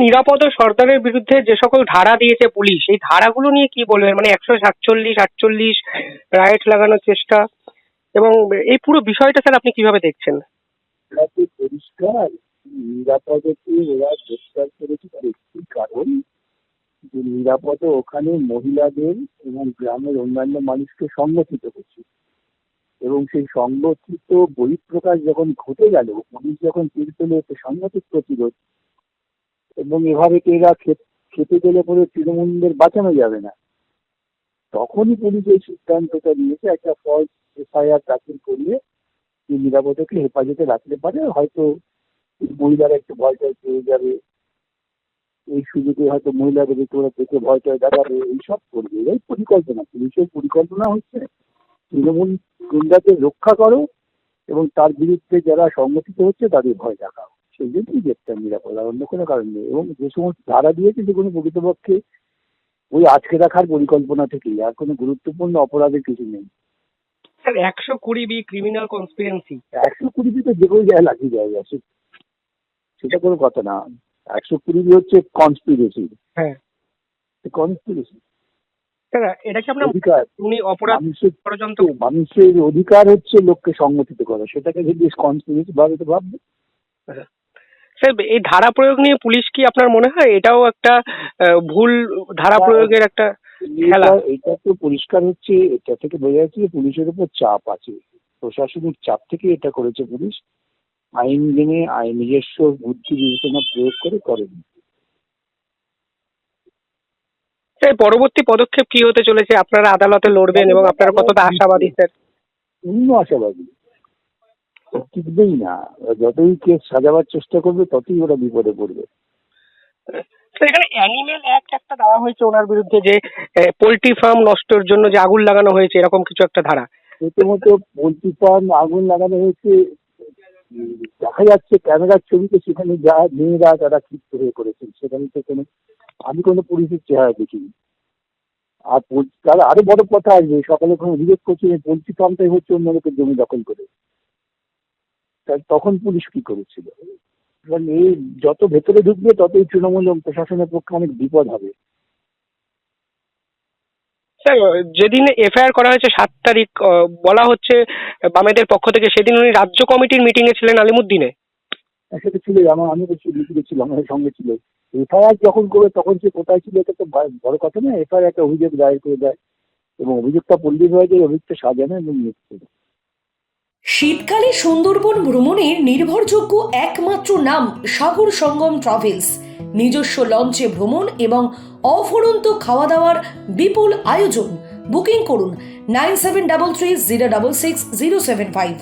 নিরাপদ সর্দারের বিরুদ্ধে যে সকল ধারা দিয়েছে পুলিশ, এই ধারাগুলো নিয়ে কি বলবেন? মানে একশো সাতচল্লিশ, আটচল্লিশ রাইট লাগানোর চেষ্টা এবং এই পুরো বিষয়টা স্যার আপনি কীভাবে দেখছেন? পরিষ্কার? নিরাপদকে ওরা গ্রেফতার করেছে কারণ যে নিরাপদ ওখানে মহিলাদের এবং গ্রামের অন্যান্য মানুষকে সংগঠিত করছে এবং সেই সংগঠিত বহিঃপ্রকাশ যখন ঘটে গেল, পুলিশ যখন তীর পেলে সংগঠিত প্রতিরোধ এবং এভাবে তো এরা খেতে গেলে পরে তৃণমূলদের বাঁচানো যাবে না। তখনই পুলিশ এই সিদ্ধান্তটা নিয়েছে, একটা ফলস এফআইআর দাখিল করিয়ে যে নিরাপদকে হেফাজতে রাখতে পারে, হয়তো মহিলারা একটু ভয় টয় পেয়ে যাবে। এই সুযোগে হয়তো মহিলাদের ওরা দেখে ভয় টয় দেখাবে, এইসব করবে। এই পরিকল্পনা, পুলিশের পরিকল্পনা হচ্ছে তৃণমূল গুন্ডাকে রক্ষা করো এবং তার বিরুদ্ধে যারা সংগঠিত হচ্ছে তাদের ভয় দেখাও। সেই জন্যই গ্রেপ্তার নিরাপদ আর অন্য কোনো কারণ নেই। এবং যে সমস্ত ধারা দিয়েছে সেগুলো প্রকৃতপক্ষে ওই আজকে রাখার পরিকল্পনা থেকেই আর কোনো গুরুত্বপূর্ণ অপরাধের কিছু নেই। স্যার একশো কুড়ি বি ক্রিমিনাল কনস্পিরেন্সি একশো কুড়ি তো যে কোনো জায়গায় লাগিয়ে যায় আছে সেটা কোনো কথা না। একশো কুড়ি বি হচ্ছে কনস্পিরেসি হ্যাঁ। কনস্পিরেসি এটা কি আপনার অধিকার। উনি অপরাধ মানুষের ষড়যন্ত্র মানুষের অধিকার হচ্ছে লোককে সংগঠিত করা। সেটাকে যদি কনস্পিরেসি ভাবে তো ভাববে। স্যার এই ধারা প্রয়োগ নিয়ে পুলিশ কি আপনার মনে হয়? এটাও একটা ভুল ধারা প্রয়োগের একটা খেলা। এটা তো পরিষ্কার হচ্ছে এটা থেকে বোঝা যাচ্ছে যে পুলিশের উপর চাপ আছে। প্রশাসনিক চাপ থেকে এটা করেছে পুলিশ। আইন জেনে আইন নিজস্ব বুদ্ধি বিবেচনা প্রয়োগ করে করেনি। স্যার পরবর্তী পদক্ষেপ কি হতে চলেছে? আপনারা আদালতে লড়বেন এবং আপনারা কতটা আশাবাদী স্যার? পূর্ণ আশাবাদী টিকবেই না যতই কেস সাজাবার চেষ্টা করবে ততই ওরা বিপদে পড়বে। এখানে অ্যানিমেল অ্যাক্ট একটা দেওয়া হয়েছে ওনার বিরুদ্ধে যে পোলট্রি ফার্ম নষ্টের জন্য যে আগুন লাগানো হয়েছে এরকম কিছু একটা ধারা। প্রথমত পোলট্রি ফার্ম আগুন লাগানো হয়েছে। দেখা যাচ্ছে ক্যামেরার ছবিতে সেখানে যা মেয়েরা তারা ক্ষিপ্ত হয়ে করেছেন সেখানে তো কোনো আমি কোনো পুলিশের চেহারা দেখিনি। আর তার আরও বড় কথা আসবে সকালে কোনো অভিযোগ করছে পোলট্রি ফার্মটাই হচ্ছে অন্য লোকের জমি দখল করে। তখন পুলিশ কি করেছিল? কারণ এই যত ভেতরে ঢুকবে ততই তৃণমূল প্রশাসনের পক্ষে অনেক বিপদ হবে। স্যার যেদিন এফআইআর করা হয়েছে সাত তারিখ বলা হচ্ছে বামেদের পক্ষ থেকে সেদিন উনি রাজ্য কমিটির মিটিং এ ছিলেন আলিমুদ্দিনে। আর সেটা ছিল আমার আমি তো ছিলাম আমার সঙ্গে ছিল। এফআইআর যখন করে তখন সে কোথায় ছিল এটা তো বড় কথা না এফআইআর একটা অভিযোগ দায়ের করে দেয়। এবং অভিযোগটা পল্লী হয়ে যায় অভিযোগটা সাজানো এবং মৃত্যু শীতকালে সুন্দরবন ভ্রমণের নির্ভরযোগ্য একমাত্র নাম সাগর সঙ্গম ট্রাভেলস। নিজস্ব লঞ্চে ভ্রমণ এবং অফুরন্ত খাওয়া দাওয়ার বিপুল আয়োজন। বুকিং করুন nine seven double three zero double six zero seven five.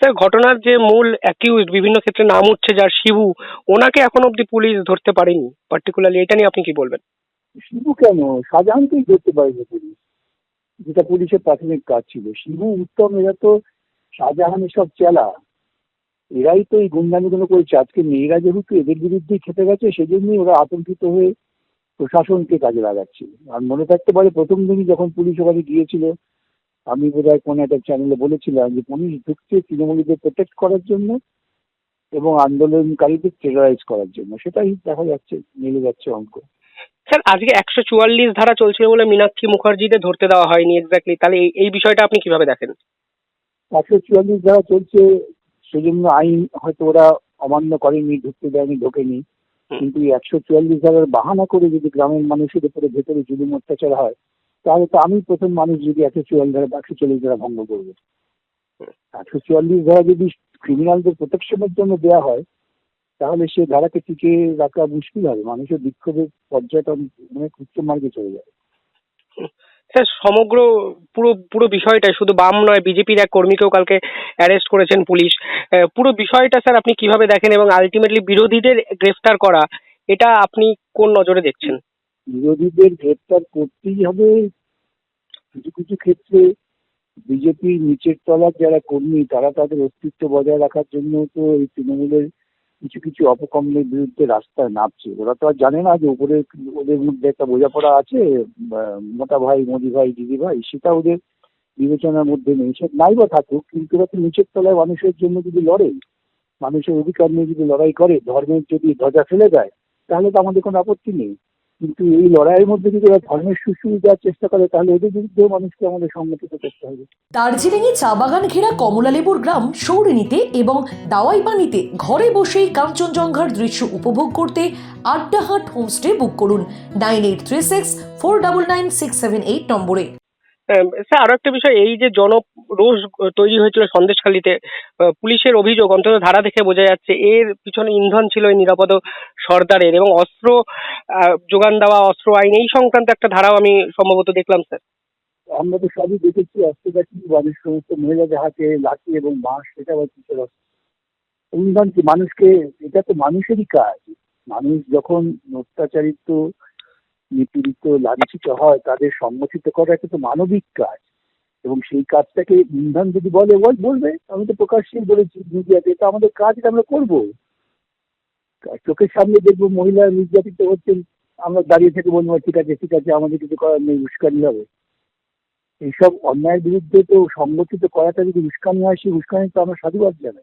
Sir ঘটনার যে মূল অ্যাকিউজ বিভিন্ন ক্ষেত্রে নাম উঠছে যার শিবু ওনাকে এখন অব্দি পুলিশ ধরতে পারেনি। পার্টিকুলারলি এটা নিয়ে আপনি কি বলবেন? শিবু কেন? শাহজাহানকেই ধরতে পারেনি পুলিশ। যেটা পুলিশের প্রাথমিক কাজ ছিল। শিবু উত্তম এরা তো শাহজাহানের সব চেলা, এরাই তো এই গুন্ডামিগুলো করেছে। আজকে মেয়েরা যেহেতু এদের বিরুদ্ধেই খেতে গেছে, সেজন্যই ওরা আতঙ্কিত হয়ে প্রশাসনকে কাজে লাগাচ্ছে। আর মনে থাকতে পারে, প্রথম দিনই যখন পুলিশ ওখানে গিয়েছিল, আমি বোধ হয় কোনো একটা চ্যানেলে বলেছিলাম যে, পুলিশ ঢুকছে তৃণমূলীদের প্রোটেক্ট করার জন্য এবং আন্দোলনকারীদের টেরারাইজ করার জন্য। সেটাই দেখা যাচ্ছে, মিলে যাচ্ছে অঙ্ক। স্যার, আজকে একশো চুয়াল্লিশ ধারা চলছিল বলে মীনাক্ষী মুখার্জিদের ধরতে দেওয়া হয়নি এক্স্যাক্টলি তাহলে এই- এই বিষয়টা আপনি কীভাবে দেখেন? একশো চুয়াল্লিশ ধারা চলছে সেজন্য আইন হয়তো ওরা অমান্য করেনি ঢুকতে দেয়নি ঢোকেনি। কিন্তু একশো চুয়াল্লিশ ধারার বাহানা করে যদি গ্রামের মানুষের উপরে ভেতরে জুলুম অত্যাচার হয় তাহলে তো আমি প্রথম মানুষ যদি একশো চুয়াল্লিশ ধারা বা একশো চল্লিশ ধারা ভঙ্গ করব। একশো চুয়াল্লিশ ধারা যদি ক্রিমিনালদের প্রোটেকশনের জন্য দেওয়া হয় তাহলে সে ধারাকে টিকে রাখা মুশকিল হবে। মানুষের বিক্ষোভের পর্যায়টা অনেক উচ্চ মার্গে চলে যাবে। স্যার সমগ্র পুরো পুরো বিষয়টা শুধু বাম নয়, বিজেপির এক কর্মীকেও কালকে অ্যারেস্ট করেছেন পুলিশ। পুরো বিষয়টা স্যার আপনি কীভাবে দেখেন এবং আলটিমেটলি বিরোধীদের গ্রেফতার করা, এটা আপনি কোন নজরে দেখছেন? বিরোধীদের গ্রেফতার করতেই হবে। কিছু কিছু ক্ষেত্রে বিজেপির নিচের তলার যারা কর্মী, তারা তাদের অস্তিত্ব বজায় রাখার জন্য তো এই তৃণমূলের কিছু কিছু অপকর্মের বিরুদ্ধে রাস্তায় নামছে। ওরা তো আর জানে না যে উপরে ওদের মধ্যে একটা বোঝাপড়া আছে মোটা ভাই, মোদি ভাই, দিদি ভাই, সেটা ওদের বিবেচনার মধ্যে নেই। সে নাই বা থাকুক, কিন্তু ওরা তো নিচের তলায় মানুষের জন্য যদি লড়ে, মানুষের অধিকার নিয়ে যদি লড়াই করে, ধর্মের যদি ধ্বজা ফেলে দেয়, তাহলে তো আমাদের কোনো আপত্তি নেই। কিন্তু এই লড়াইয়ের মধ্যে যদি ওরা ধর্মের সুশ্রী দেওয়ার চেষ্টা করে, তাহলে ওদের বিরুদ্ধেও মানুষকে আমাদের সংগঠিত করতে হবে। দার্জিলিং এ চা বাগান ঘেরা কমলালেবুর গ্রাম সৌরিনীতে এবং দাওয়াই পানিতে ঘরে বসেই কাঞ্চনজঙ্ঘার দৃশ্য উপভোগ করতে আড্ডাহাট হোমস্টে বুক করুন। Nine eight three six, four double nine six seven eight নম্বরে। স্যার, আরও একটা বিষয়, এই যে জনরোষ তৈরি হয়েছিল সন্দেশখালীতে পুলিশের অভিযোগ অন্তত ধারা দেখে বোঝা যাচ্ছে, এর পিছনে ইন্ধন ছিল এই নিরাপদ সর্দারের এবং অস্ত্র যোগান দেওয়া, অস্ত্র আইন, এই সংক্রান্ত একটা ধারাও আমি সম্ভবত দেখলাম, স্যার। আমরা তো সবই দেখেছি অস্ত্রপাতি মানুষ সমস্ত মহিলাদের হাতে লাঠি এবং বাঁশ, সেটা আবার কিসের কি মানুষকে, এটা তো মানুষেরই কাজ। মানুষ যখন অত্যাচারিত নিপীড়িত, লাঞ্ছিত হয়, তাদের সংগঠিত করা একটা তো মানবিক কাজ। এবং সেই কাজটাকে ইন্ধন যদি বলে, বল, বলবে, আমি তো প্রকাশ্যেই বলেছি মিডিয়াতে, এটা আমাদের কাজ, এটা আমরা করব। চোখের সামনে দেখব, মহিলা নির্যাতিত হচ্ছেন, আমরা দাঁড়িয়ে থেকে বলব, ঠিক আছে ঠিক আছে, আমাদের কিছু করার নেই, উস্কানি হবে। এইসব অন্যায়ের বিরুদ্ধে তো সংগঠিত করাটা যদি উস্কানি হয়, সেই উস্কানি তো আমরা সাধুবাদ জানাই।